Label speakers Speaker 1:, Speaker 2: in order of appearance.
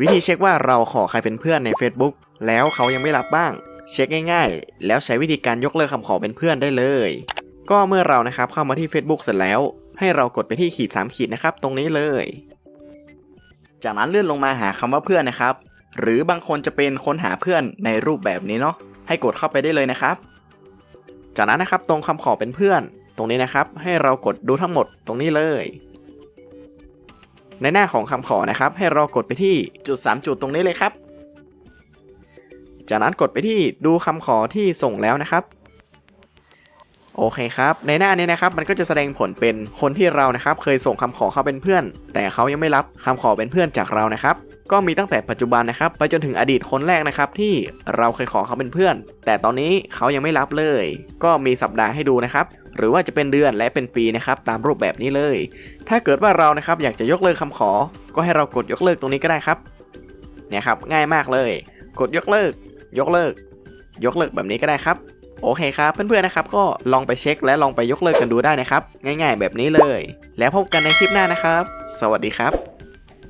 Speaker 1: วิธีเช็คว่าเราขอใครเป็นเพื่อนใน Facebook แล้วเขายังไม่รับบ้าง เช็คง่ายๆ แล้วใช้วิธีการยกเลิกคำขอเป็นเพื่อนได้เลย ก็เมื่อเรานะครับเข้ามาที่ Facebook เสร็จแล้ว ให้เรากดไปที่ขีด3ขีดนะครับตรงนี้เลย จากนั้นเลื่อนลงมาหาคำว่าเพื่อนนะครับ หรือบางคนจะเป็นค้นหาเพื่อนในรูปแบบนี้เนาะให้กดเข้าไปได้เลยนะครับ จากนั้นนะครับตรงคำขอเป็นเพื่อน ตรงนี้นะครับ ให้เรากดดูทั้งหมดตรงนี้เลย ในหน้าของคำขอนะครับ ให้เรากดไปที่จุด 3 จุดตรงนี้เลยครับ จากนั้นกดไปที่ดูคำขอที่ส่งแล้วนะครับโอเคครับ ในหน้านี้นะครับมันก็จะแสดงผลเป็นคนที่เรานะครับ เคยส่งคำขอเขาเป็นเพื่อน แต่เขายังไม่รับคำขอเป็นเพื่อนจากเรานะครับ ก็มีตั้งแต่ปัจจุบันนะครับไปจนถึงอดีตคนแรกนะครับที่เราเคยขอเขาเป็นเพื่อน แต่ตอนนี้เขายังไม่รับเลย ก็มีสัปดาห์ให้ดูนะครับหรือว่าจะเป็นเดือนและเป็นปีนะครับตามรูปแบบนี้เลย ถ้าเกิดว่าเรานะครับอยากจะยกเลิกคำขอ ก็ให้เรากดยกเลิกตรงนี้ก็ได้ครับเนี่ยครับง่ายมากเลย กดยกเลิก ยกเลิก ยกเลิกแบบนี้ก็ได้ครับโอเคครับเพื่อนๆนะครับก็ลองไปเช็คและลองไปยกเลิกกันดูได้นะครับ ง่าย ๆ แบบนี้เลย แล้วพบกันในคลิปหน้านะครับ สวัสดีครับ